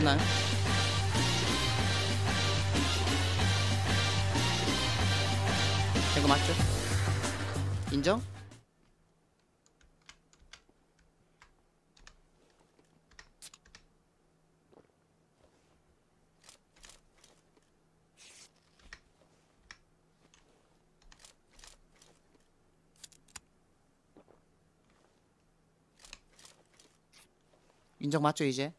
됐나요? 된거 맞죠? 인정? 인정 맞죠 이제?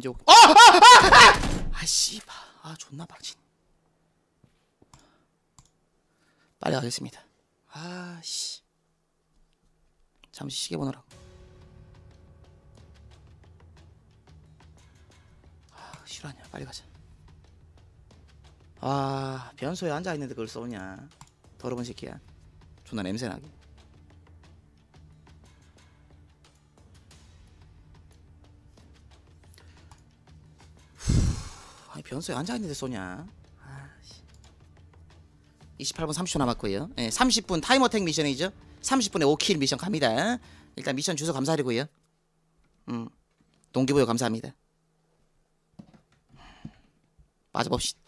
이제 오... 아! 아! 아! 아! 아 씨발. 아 존나 박진. 빨리 가겠습니다. 아 씨. 잠시 시계 보느라고. 아 실화냐. 빨리 가자. 아 변소에 앉아 있는데 그걸 쏘냐. 더러운 새끼야. 존나 냄새나게 변소에 앉아있는데 쏘냐? 아씨. 28분 30초 남았고요. 예, 30분 타임어택 미션이죠. 30분에 5킬 미션 갑니다. 일단 미션 주소 감사드리고요. 음 동기부여 감사합니다. 빠져봅시다.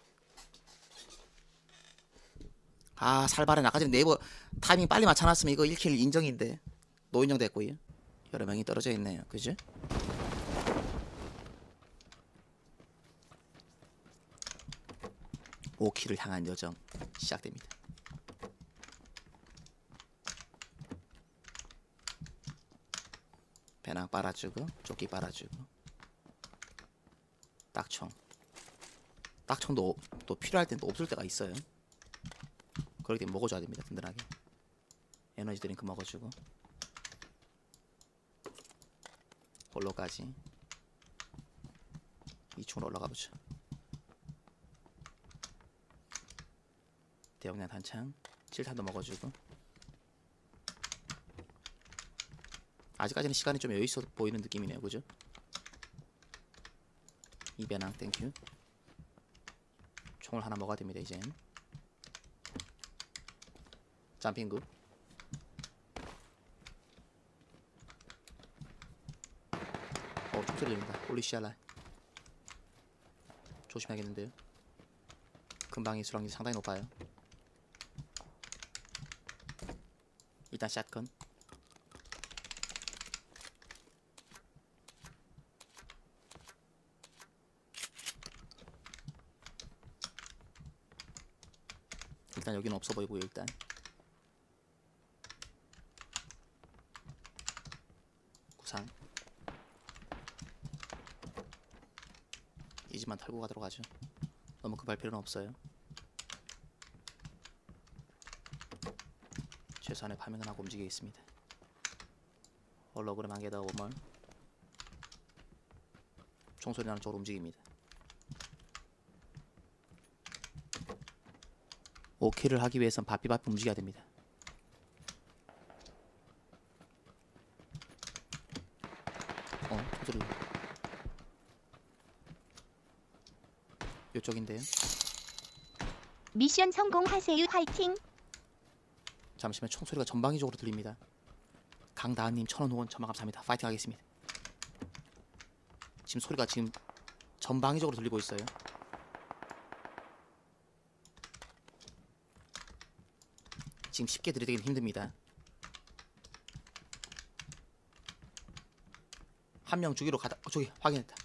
아 살발은 아까 전에 네이버 타이밍 빨리 맞춰놨으면 이거 1킬 인정인데 노인정 됐고요. 여러 명이 떨어져 있네요. 그죠? 오킬을 향한 여정 시작됩니다. 배낭 빨아주고 조끼 빨아주고 딱총 딱총도 또 필요할 땐 또 없을 때가 있어요. 그럴 때 먹어줘야 됩니다 든든하게 에너지 드링크 먹어주고 홀로까지 2층으로 올라가 보죠. 대용량 단창. 7탄도 먹어주고. 아직까지는 시간이 좀 여유있어 보이는 느낌이네요. 그죠? 이배낭 땡큐. 총을 하나 먹어야 됩니다 이젠. 점핑굿 어 총소리 들립니다. 홀리시알라. 조심해야겠는데요. 금방이 수락률 상당히 높아요 일단 샷건. 일단 여기는 없어 보이고요 일단. 구상. 이 집만 털고 가도록 하죠. 너무 급할 필요는 없어요 최소한의 파밍은 하고 움직이겠습니다. 홀로그램 한개더 오멀 총소리 나는 쪽으로 움직입니다. 5킬을 하기 위해선 바삐바삐 움직여야 됩니다. 어? 총소리 이쪽인데요. 미션 성공하세요. 화이팅! 잠시만 총소리가 전방위적으로 들립니다. 강다은님 천원 후원 천만 감사합니다. 파이팅 하겠습니다. 지금 소리가 지금 전방위적으로 들리고 있어요. 지금 쉽게 들이대기는 힘듭니다. 한명 주기로 가다 어, 저기 확인했다.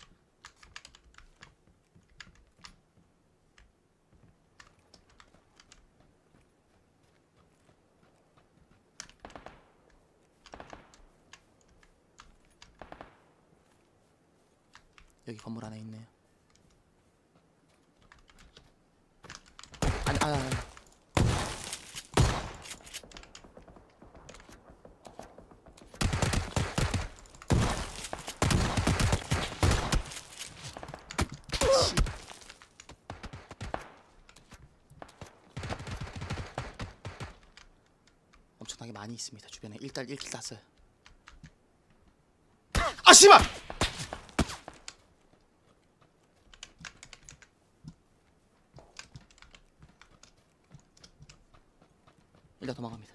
많이 있습니다 주변에. 일단 일킬 땄어요. 아 씨발! 일단 도망갑니다.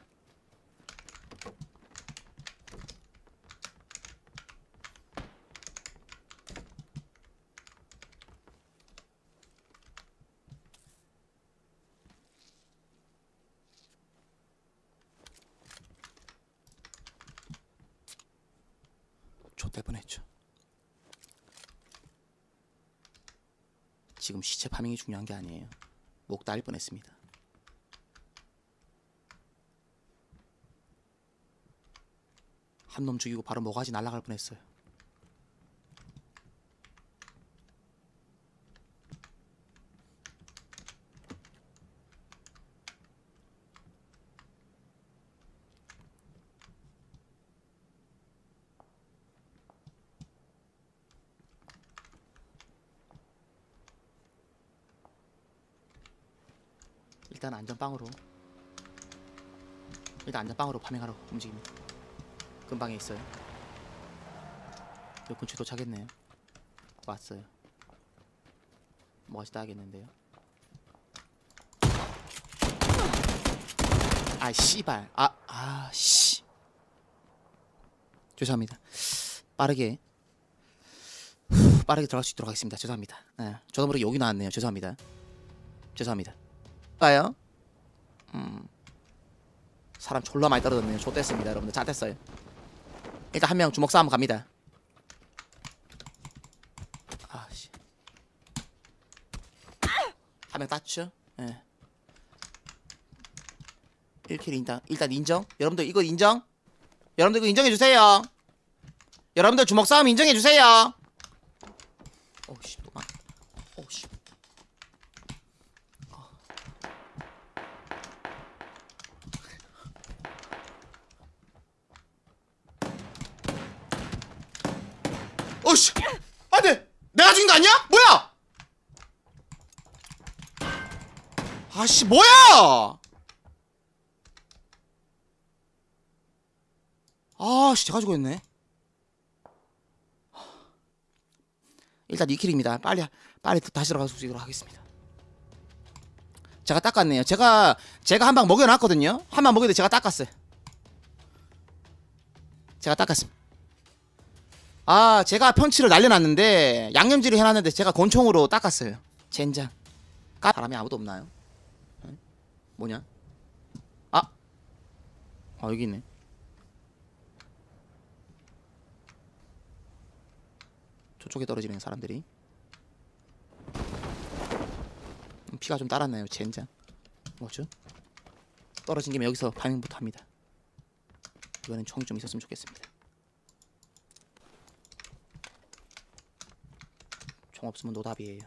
지금 시체 파밍이 중요한 게 아니에요. 목 따일 뻔했습니다. 한 놈 죽이고 바로 모가지 날아갈 뻔했어요. 일단 안전빵으로 일단 안전빵으로 파밍하러 움직입니다. 근방에 있어요. 요 근처에 도착했네요. 왔어요. 뭐가 따야겠는데요. 아 씨발. 아, 아 씨. 죄송합니다. 빠르게 후, 빠르게 들어갈 수 있도록 하겠습니다. 죄송합니다. 예, 저도 모르게 욕이 나왔네요. 죄송합니다. 죄송합니다. 까요? 음. 사람 졸라 많이 떨어졌네요. 좆됐습니다, 여러분들. 잘 됐어요. 일단 한 명 주먹 싸움 갑니다. 아씨. 한명 땄죠? 예. 1킬 인당 일단 인정. 여러분들 이거 인정? 여러분들 이거 인정해 주세요. 여러분들 주먹 싸움 인정해 주세요. 오씨 또만. 오씨. 어씨 안돼 내가 죽인 거 아니야? 뭐야? 아씨 뭐야? 아씨 제가 죽었네. 일단 2킬입니다. 빨리 빨리 다시 들어가서 죽이도록 하겠습니다. 제가 닦았네요. 제가 제가 한 방 먹여놨거든요. 한 방 먹여도 제가 닦았어요. 제가 닦았습니다 아 제가 펀치를 날려놨는데 양념질을 해놨는데 제가 권총으로 닦았어요 젠장 까 바람이 아무도 없나요? 응? 뭐냐? 아! 아 여기 있네 저쪽에 떨어지는 사람들이 음, 피가 좀 따랐나요 젠장 뭐죠? 떨어진 김에 여기서 파밍부터 합니다 이번엔 총이 좀 있었으면 좋겠습니다 총 없으면 노답이에요.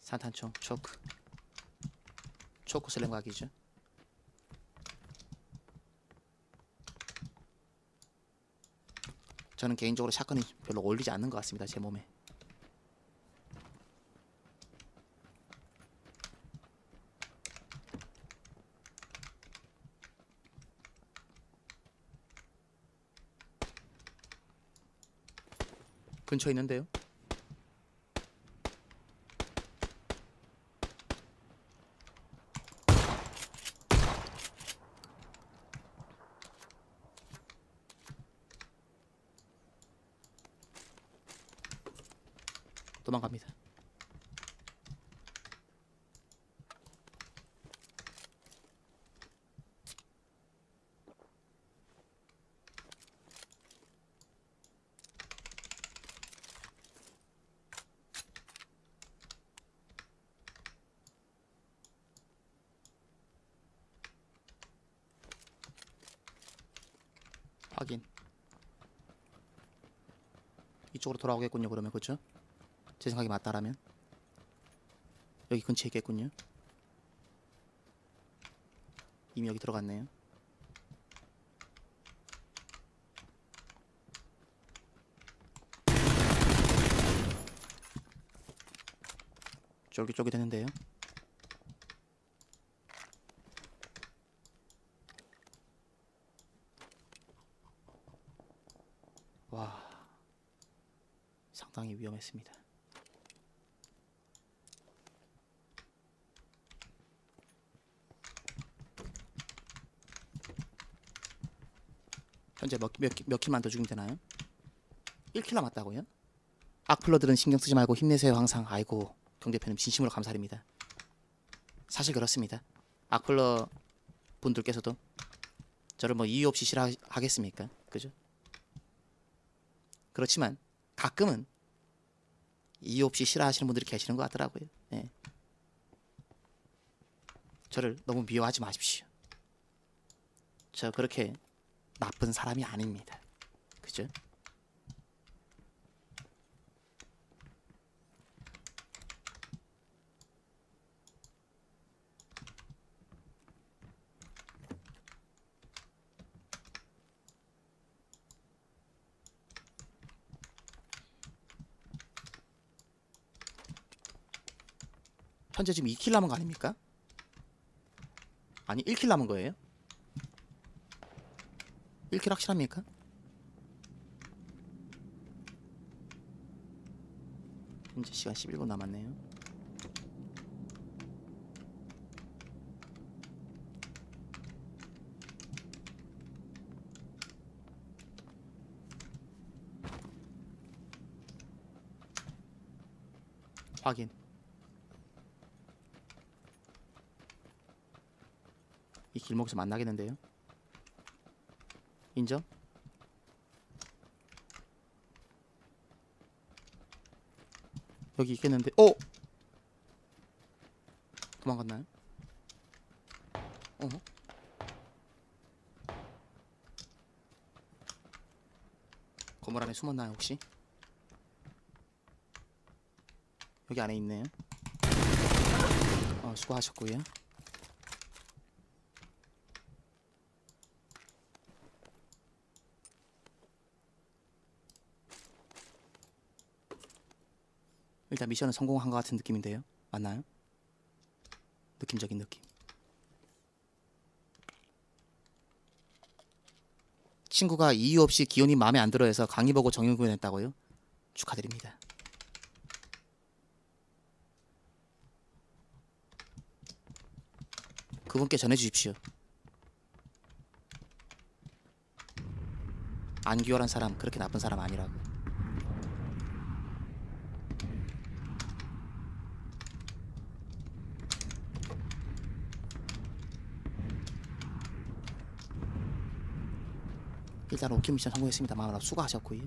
산탄총 초크 초크 슬램 각이죠. 저는 개인적으로 샷건이 별로 어울리지 않는 것 같습니다 제 몸에. 근처에 있는데요. 도망갑니다. 확인. 이쪽으로 돌아오겠군요. 그러면 그렇죠? 제 생각이 맞다라면 여기 근처에 있겠군요. 이미 여기 들어갔네요. 쫄깃쫄깃했는데요. 보겠습니다. 현재 몇, 몇, 몇 킬만 더 죽이면 되나요? 1킬 남았다고요? 악플러들은 신경 쓰지 말고 힘내세요 항상 아이고 경대표님 진심으로 감사드립니다 사실 그렇습니다 악플러 분들께서도 저를 뭐 이유 없이 싫어하겠습니까 그죠? 그렇지만 가끔은 이유 없이 싫어하시는 분들이 계시는 것 같더라고요 예. 저를 너무 미워하지 마십시오 저 그렇게 나쁜 사람이 아닙니다 그죠? 현재 지금 2킬 남은 거 아닙니까? 아니 1킬 남은 거예요? 1킬 확실합니까? 현재 시간 11분 남았네요 확인 길목에서 만나겠는데요. 인정? 여기 있겠는데. 오! 도망갔나요? 어? 건물 안에 숨었나요 혹시? 여기 안에 있네요. 어, 수고하셨고요. 일단 미션은 성공한 것 같은 느낌인데요. 맞나요? 느낌적인 느낌. 친구가 이유 없이 기온이 마음에 안 들어해서 강의 보고 정형 구현 했다고요? 축하드립니다. 그분께 전해주십시오. 안기월한 사람 그렇게 나쁜 사람 아니라고. 일단 오키 미션 성공했습니다. 마음으로 수고하셨고요.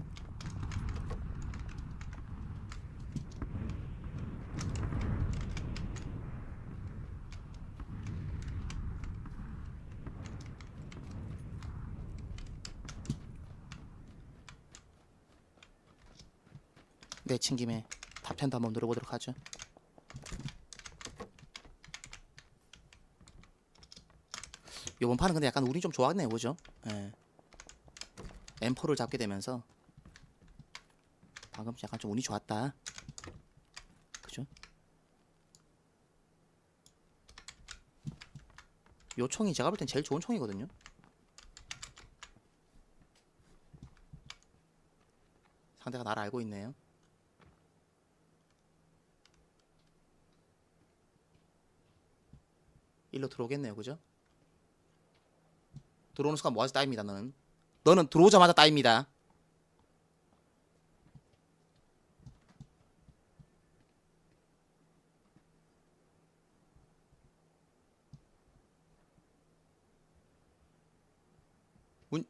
내친 김에 답편도 한번 눌러보도록 하죠. 요번 판은 근데 약간 운이 좀 좋았네요, 그죠? 예. M4를 잡게 되면서 방금 약간 좀 운이 좋았다. 그죠? 요 총이 제가 볼 땐 제일 좋은 총이거든요. 상대가 나를 알고 있네요. 일로 들어오겠네요, 그죠? 들어오는 순간 모아서 따입니다, 너는. 너는 들어오자마자 따입니다. 문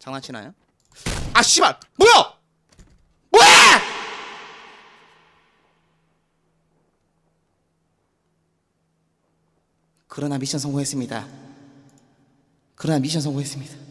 장난치나요? 아 씨발. 뭐야? 뭐야 그러나 미션 성공했습니다. 그러나 미션 성공했습니다